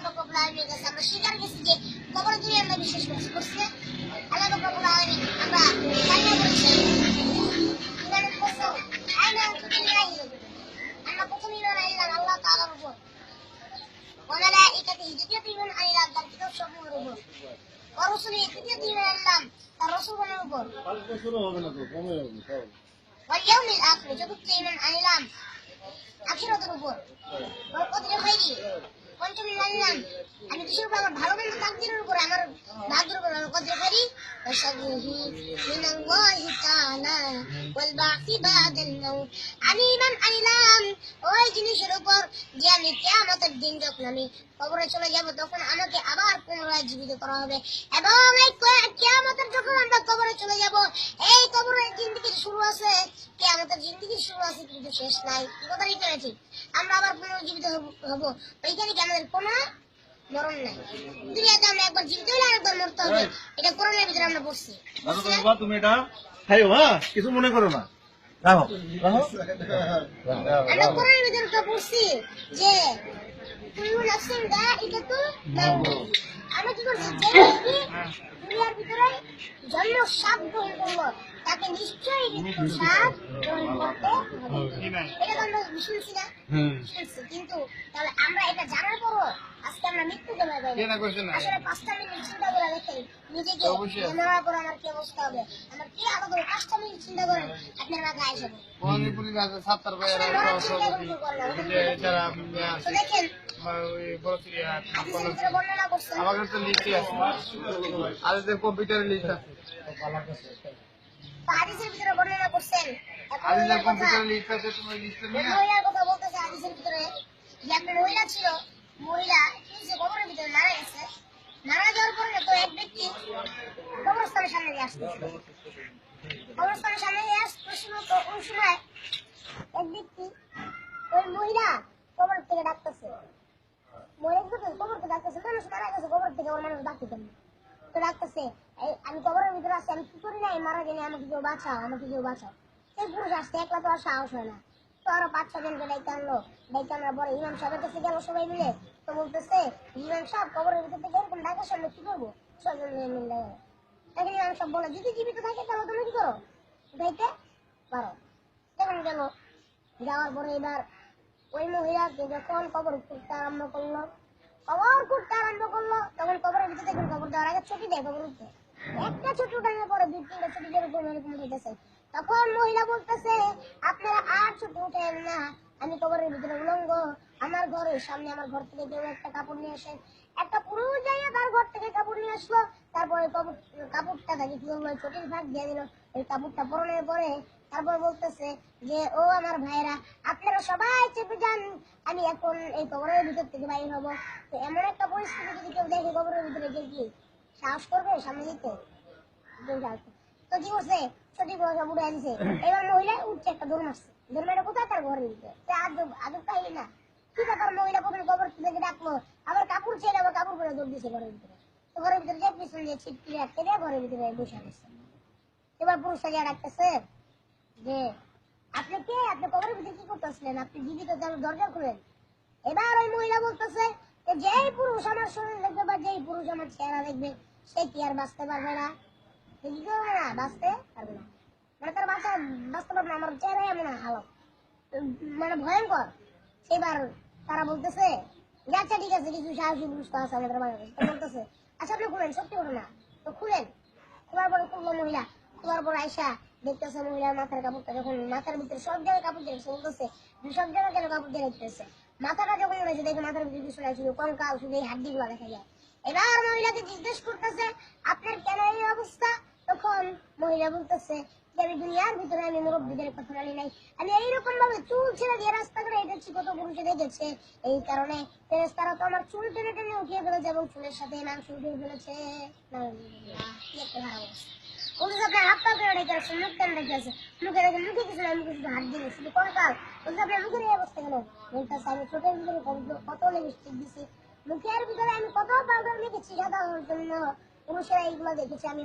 রব্বুল আলামিনের কাছে আমরা স্বীকার করছি যে কবর দুনিয়া আমরা বিশ্বাস করছি করছে আল্লাহ রব্বুল আলামিন আমরা কান্না করেছি ইমানের কসম আইনা তুমিনা ইলাহ আমরা প্রথমে ইমান আনলাম আল্লাহ তাআলার উপর وملائكته দ্বিতীয় ইমান আনলাম তার কিতাব সমূহের উপর ورسله তৃতীয় ইমান আনলাম তার রসূলের উপর পাঁচ বছরও হবে না তো কমে হবে সব واليوم الآخر চতুর্থ ইমান আনলাম আখিরাতের উপর والقدر خيري পঞ্চমী জানলাম আমি কিসের উপর আমার ভালো মন্দ তাকদিরের উপর, আমার ভাগ্যের উপর আমি কদ্র করি হিনাঙ্গ হিতানা والبعث بعد الموت আমি ইমান আনলাম ওই জিনিসের উপর যে আমি কিয়ামতের দিন যখন আমি কবরে চলে যাব তখন আমাকে আবার পুনরায় জীবিত করা হবে এবং এই কিয়ামতের যখন আমরা কবরে চলে যাব এই কবরের জিন্দগি শুরু আছে কিয়ামতের জিন্দগি শুরু আছে কিন্তু শেষ নাই কি কথা ঠিক না ঠিক আমরা আবার পুনর্জীবিত হব- হব ওইখানে কি আমাদের কোনো মরণ নাই দুনিয়াতে আমরা একবার জীবিত হলে আরেকবার মরতে হবে এটা কোরআনের ভিতরে আমরা পড়ছি দাদু তুমি বা তুমি এটা খাইও হ্যাঁ কিছু মনে করো না। রাখো তো যে দাইকাতুল মাউত আমরা কি করছি নিশ্চয়ই এটা তো আমরা শুনছি না শুনছি কিন্তু তাহলে আমরা এটা জানার পরও আজকে আমরা মৃত্যুকে ভয় পাই না। আসলে পাঁচটা মিনিট চিন্তা করে দেখেন নিজেকে মরার পর আমার কি অবস্থা হবে? আমার কি আলাদা করে পাঁচটা মিনিট চিন্তা করেন? আপনার মাথায় আসবে মহানীপুরি আছে যারা তো আছে দেখেন কাছে লিস্টই আর লিস্ট আছে। তো হাদিসের ভিতরে বর্ণনা করছেন। মহিলার কথা মহিলার কথা বলতেছে হাদিসের ভিতরে যে একটা মহিলা ছিল মহিলা সে কবরের ভিতরে মারা গেছে মারা যাওয়ার পরে তো এক ব্যক্তি কবরস্থানের সামনে দিয়ে আসতেছে কবরস্থানের সামনে দিয়ে আসতেছিল তো ওই সময় এক ব্যক্তি ওই মহিলা কবর থেকে ডাকতেছে। মহিলা কবর থেকে ডাকতেছে মানুষ মারা গেছে কবর থেকে ওর মানুষ ডাকতে কেন? তো ডাকতেছে আমি কবরের ভিতরে আছি, আমি কি করি না মারা গেলে আমাকে কেউ বাঁচাও, আমাকে কেউ বাঁচাও। সেই পুরুষ আসছে, একলা তো আর সাহস হয় না। তো আরও পাঁচ ছ জনকে ডাইতে আনলো। ডাইতে আনার পরে ইমাম সাহেবের কাছে গেল, সবাই মিলে। তো বলতেছে, ইমাম সাহেব, কবরের ভিতর থেকে এরকম ডাকার সামনে কি করব? ছজন মিলে মিলে ইমাম সাহেব বলে, যদি জীবিত থাকে তাহলে তুমি কি করো? ডাইতে পারো। তখন গেল। যাওয়ার পরে এবার ওই মহিলাকে যখন কবর খুঁড়তে আরম্ভ করল, কবর খুঁড়তে আরম্ভ করল, তখন কবরের ভিতরে কবর দেওয়ার আগে ছুটি দেয় কবর উঠতে। একটা ছোট টাইমে পরে দুই তিনটা ছুটি যেরকম এরকম উঠেছে তখন মহিলা বলতেছে, আপনারা আর ছুটি উঠেন না। আমি কবরের ভিতরে উলঙ্গ। আমার ঘরের সামনে আমার ঘর থেকে কেউ একটা কাপড় নিয়ে আসেন একটা পুরুষ যাইয়া তার ঘর থেকে কাপড় নিয়ে আসলো। তারপরে কাপড়টা তাকে কি করল চটির ভাগ দিয়ে দিল। ওই কাপড়টা পরনের পরে তারপর বলতেছে যে, ও আমার ভাইরা আপনারা সবাই চেপে যান। আমি এখন এই কবরের ভিতর থেকে বাইর হব। তো এমন একটা পরিস্থিতি যদি কেউ দেখে কবরের ভিতরে যে কি সাহস করবে সামনে দিতে? তো কি করছে? সঠিক কথা উঠে দিছে এবার মহিলা উঠছে একটা দৌড় মারছে। দৌড় মারে কোথায় তার ভিতরে? সে আদব আদব কাহিনী না। কি ব্যাপার মহিলা প্রথমে কবর থেকে ডাকলো। আবার কাপড় ছেড়ে আবার কাপড় পরে দৌড় দিছে ঘরের ভিতরে। তো ঘরের ভিতরে যে পিছন দিয়ে ছিটকি আটকে দিয়ে ঘরের ভিতরে বসে গেছে এবার পুরুষটা গিয়ে ডাকতেছে যে, আপনি কে? আপনি কবরের ভিতরে কি করতেছিলেন? আপনি জীবিত দরজা খুলেন। এবার ওই মহিলা বলতেছে যে, যেই পুরুষ আমার শরীর দেখবে বা যেই পুরুষ আমার চেহারা দেখবে সে কি আর বাঁচতে পারবে না? সে কি করবে না? বাঁচতে পারবে না। মানে তার বাঁচা বাঁচতে পারবে না আমার চেহারা এমন মানে ভয়ঙ্কর। সেবার তারা বলতেছে আচ্ছা ঠিক আছে, কিছু আছে আমাদের বলতেছে আচ্ছা আপনি খুলেন সত্যি তো খুলেন খোলার পরে মহিলা খোলার পর আয়সা দেখতেছে মহিলার মাথার কাপড়টা যখন মাথার ভিতরে সব জায়গায় কাপড় দিয়ে রেখেছে, বলতেছে সব জায়গায় কেন কাপড় দিয়ে রেখেছে? মাথাটা যখন দেখে মাথার ভিতরে কিছু নাই শুধু কঙ্কাল, শুধু এই হাড্ডি গুলো দেখা যায়। এবার মহিলাকে জিজ্ঞেস করতেছে, আপনার কেন এই অবস্থা? তখন মহিলা বলতেছে আমি দুনিয়ার ভিতরে আমি মুরব্বীদের কথা মানি নাই। আমি এইরকম ভাবে চুল ছেড়ে দিয়ে রাস্তা করে হেঁটেছি, কত পুরুষে দেখেছে। এই কারণে ফেরেস্তারা তো আমার চুল টেনে টেনে উঠিয়ে ফেলেছে এবং চুলের সাথে মাংস উঠিয়ে ফেলেছে। আমি চোখের ভিতরে কত লিপস্টিক দিছি মুখের ভিতরে আমি কত পাউডার লিখেছি সাদা জন্য জন্য পুরুষেরা এইগুলো দেখেছি আমি